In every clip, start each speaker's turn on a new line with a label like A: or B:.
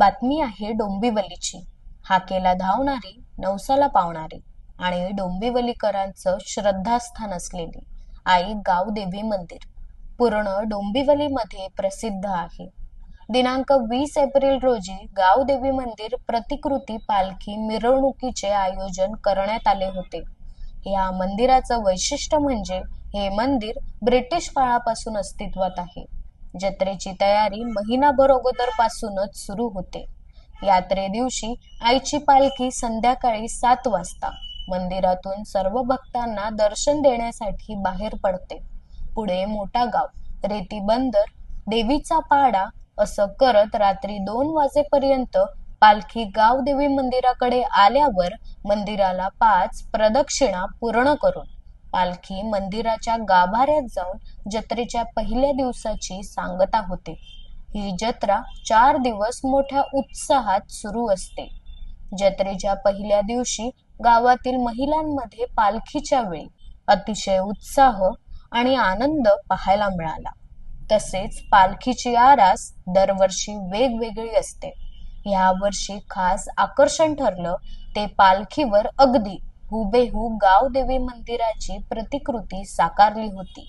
A: बातमी आहे डोंबिवलीची. हाकेला धावणारी नवसाला पावणारी आणि डोंबिवलीकरांचं श्रद्धास्थान असलेली आई गावदेवी मंदिर. पूर्ण डोंबिवलीमध्ये प्रसिद्ध आहे. दिनांक वीस एप्रिल रोजी गावदेवी मंदिर प्रतिकृती पालखी मिरवणुकीचे आयोजन करण्यात आले होते. या मंदिराचं वैशिष्ट्य म्हणजे हे मंदिर ब्रिटिश काळापासून अस्तित्वात आहे. जत्रेची तयारी महिनाभर अगोदर पासूनच सुरू होते. यात्रे दिवशी आईची पालखी संध्याकाळी सात वाजता. मंदिरातून सर्व भक्तांना दर्शन देण्यासाठी बाहेर पडते. पुढे मोठा गाव रेती बंदर देवीचा पाडा असं करत रात्री दोन वाजेपर्यंत पालखी गाव देवी मंदिराकडे आल्यावर मंदिराला पाच प्रदक्षिणा पूर्ण करून पालखी मंदिराच्या गाभाऱ्यात जाऊन जत्रेच्या पहिल्या दिवसाची सांगता होते. ही जत्रा चार दिवस मोठ्या उत्साहात सुरू असते. जत्रेच्या पहिल्या दिवशी गावातील महिलांमध्ये पालखीच्या वेळी अतिशय उत्साह आणि आनंद पाहायला मिळाला. तसेच पालखीची आरास दरवर्षी वेगवेगळी असते. ह्या वर्षी खास आकर्षण ठरलं ते पालखीवर अगदी हुबेहू गावदेवी मंदिराची प्रतिकृती साकारली होती.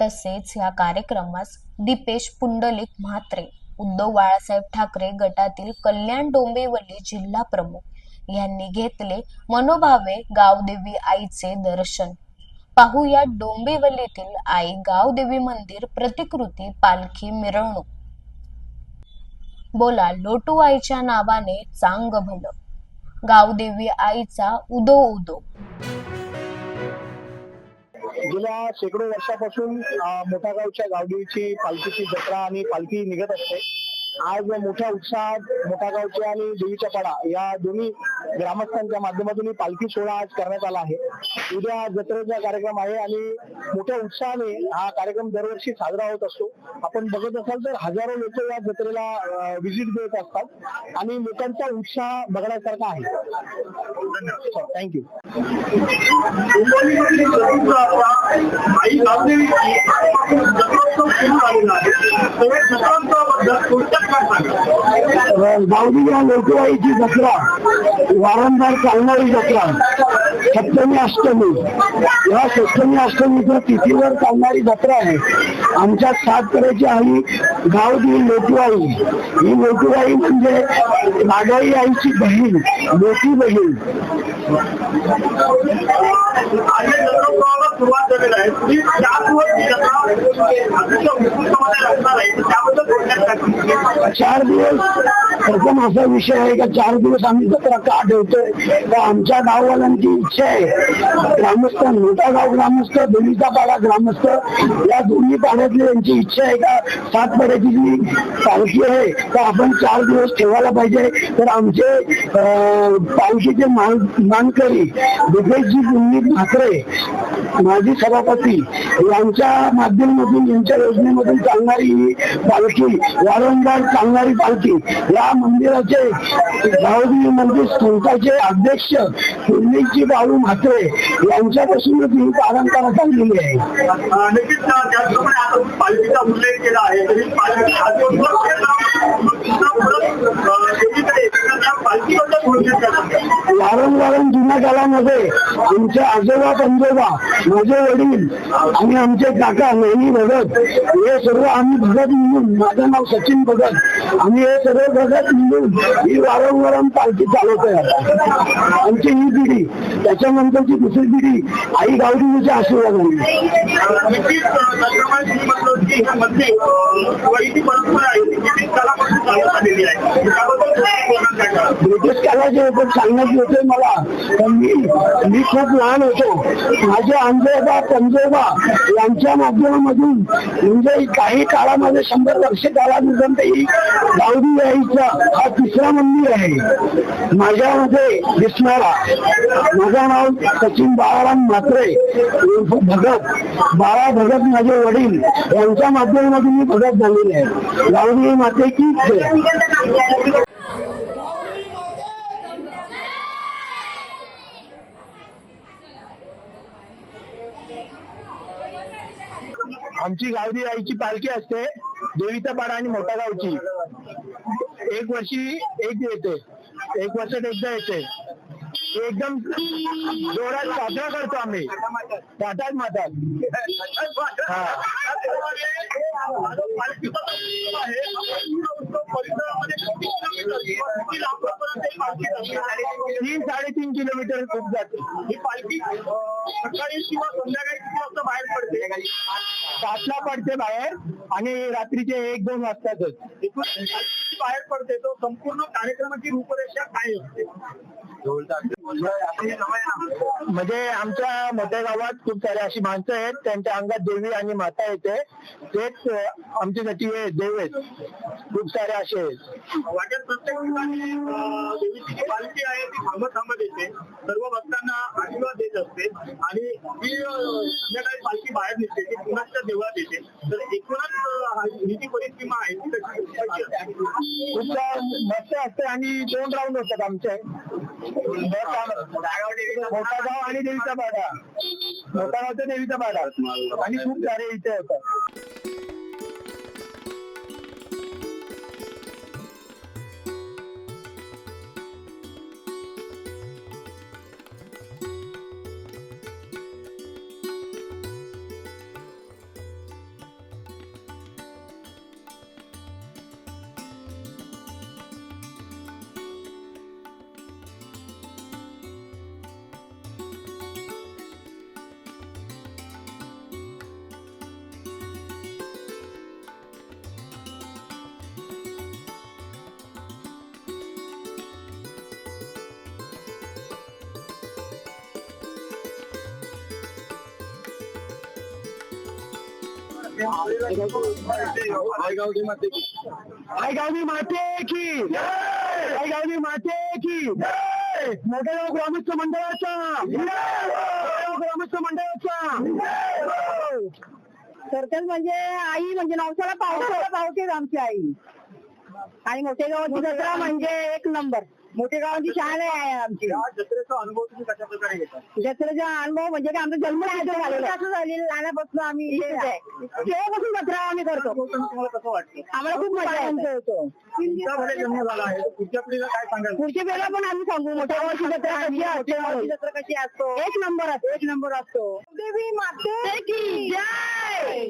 A: तसेच या कार्यक्रमास दीपेश पुंडलिक म्हात्रे उद्धव बाळासाहेब ठाकरे गटातील कल्याण डोंबिवली जिल्हा प्रमुख यांनी घेतले मनोभावे गावदेवी आईचे दर्शन. पाहूया डोंबिवलीतील आई गावदेवी मंदिर प्रतिकृती पालखी मिरवणूक. बोला लोटू आईच्या नावाने चांग भलं गावदेवी आईचा उदो उदो.
B: गेल्या शेकडो वर्षापासून अं, मोठ्या गावच्या गावदेवीची पालखीची जत्रा आणि पालखी निघत असते. आज मोठ्या उत्साहात मोठा गावच्या आणि देवीच्या पाडा या दोन्ही ग्रामस्थांच्या माध्यमातून पालखी सोहळा आज करण्यात आला आहे. उद्या जत्रेचा कार्यक्रम आहे आणि मोठ्या उत्साहाने हा कार्यक्रम दरवर्षी साजरा होत असतो. आपण बघत असाल तर हजारो लोक या जत्रेला व्हिजिट देत असतात आणि लोकांचा उत्साह बघण्यासारखा आहे. थँक्यू
C: आई गावदेवीची जत्रोत्सव सुरू झालेला आहे तर या जत्रोत्सवाबद्दल थोडक्यात काय सांगा?
B: गावडी या लोकवाईची जत्रा वारंवार चालणारी जत्रा सप्तमी अष्टमी. या सप्तमी अष्टमीच्या तिथीवर चालणारी जत्रा आहे. आमच्या सात करायची आई गावदी लोकवाई ही लोकवाई म्हणजे नागाई आईची बहीण मोठी बहीण.
C: सुरुवात झालेली आहे. तुम्ही चार दिवस
B: चार दिवस. प्रथम असा विषय आहे का चार दिवस आम्ही जत्रा का ठेवतोय तर आमच्या गाववाल्यांची इच्छा आहे. ग्रामस्थ मोठा गाव ग्रामस्थ दोन्हीचा पाडा ग्रामस्थ या दोन्ही पाड्यातली यांची इच्छा आहे का? सात पाड्याची जी पालखी आहे तर आपण चार दिवस ठेवायला पाहिजे. तर आमचे पालखीचे मान मानकरी दिपेशजी पुन्नीत म्हात्रे माजी सभापती यांच्या माध्यमातून यांच्या योजनेमधून चालणारी पालखी वारंवार चालणारी पालखी या मंदिराचे भावजी मंदिर संस्थाचे अध्यक्ष पुण्यजी बाळू म्हात्रे यांच्यापासूनच ही पारंपरा चाललेली आहे.
C: नक्कीच त्याचप्रमाणे आता पालखीचा उल्लेख केला आहे. तरी पालखी
B: वारंवार जुन्या काळामध्ये आमचे आजोबा पंजोबा माझे वडील आणि आमचे काका नेहमी भगत हे सर्व आम्ही भगत म्हणून माझं नाव सचिन भगत आम्ही हे सर्व भगत म्हणून ही वारंवार आम्ही पालखी चालवतोय आता. आमची ही पिढी त्याच्यानंतरची दुसरी पिढी आई गावडीच्या
C: आशीर्वाद आहे.
B: ब्रिटिश कालाचे पण सांगण्यात होते मला. पण मी मी खूप लहान होतो. माझे आंजोबा पंजोबा यांच्या माध्यमामधून म्हणजे काही काळामध्ये शंभर वर्ष काळानंतर ही गावडी आईचा हा तिसरा मंदिर आहे. माझ्यामध्ये दिसणारा. माझं नाव सचिन बाळाराम म्हात्रे भगत. बाळा भगत माझे वडील. यांच्या माध्यमातून मी भगत झालेले आहे. गावडी माते की आमची गावडी आईची पालखी असते देवीचा पाडा आणि मोठा गावची.
D: एक वर्षी एक येते एक वर्षात एकदा येते. एकदम जोरात साजरा करतो आम्ही. ताटात मातात तीन साडेतीन किलोमीटर खूप जाते.
C: ही पालखी सकाळी किंवा संध्याकाळी किती वाजता बाहेर पडते?
D: सातला पडते बाहेर आणि रात्रीचे एक दोन वाजतातच.
C: बाहेर पडते तो संपूर्ण कार्यक्रमाची रूपरेषा काय असते
D: म्हणजे आमच्या मोठ्या गावात खूप सारे अशी माणसं आहेत त्यांच्या अंगात देवी आणि माता येते. तेच आमच्यासाठी हे देव आहेत. खूप सारे असे आहेत.
C: वाटेत प्रत्येक देवीची जी पालखी आहे ती थांबत थांबत येते. सर्व भक्तांना आशीर्वाद देत असते. आणि ही अं, संध्याकाळी पालखी बाहेर निघते ती पुण्याच्या देवळात येते. तर एकूणच हा- जी परिस्थिमा आहे ती
D: खूप मस्त असते आणि दोन राऊंड होतात आमचे. मोठा गाव आणि देवीचा पाडा. मोठा गावचा देवीचा पाडा. आणि खूप सारे इथे होतात. आई गावनी माते की. आई माते की. मोठेगाव ग्रामस्थ मंडळाचा. ग्रामस्थ मंडळाचा.
E: सरकार म्हणजे आई म्हणजे नवसाला पावसाला पावतेच आमची आई. आणि मोठे गावाची जत्रा म्हणजे एक नंबर. मोठे गावाची शान आहे आमची
C: या जत्रेचा अनुभव तुम्ही कशा प्रकारे घेता
E: जत्रेचा अनुभव म्हणजे काय आमचा जन्म झालेला असं झालेलं लहानापासून आम्ही इथेच आहे तेव्हापासून जत्रा आम्ही करतो
C: तुम्हाला कसं वाटतं?
E: आम्हाला खूप मज़ा येतो
C: तुमच्याकडे जन्म झाला आहे तर पुढच्या पिढीला काय सांगाल?
E: पुढच्या वेळेला पण आम्ही सांगू मोठ्या गावाची जत्रा कशी असते गावाची जत्रा कशी असतो? एक नंबर असतो. एक नंबर असतो. देवी माते की जय!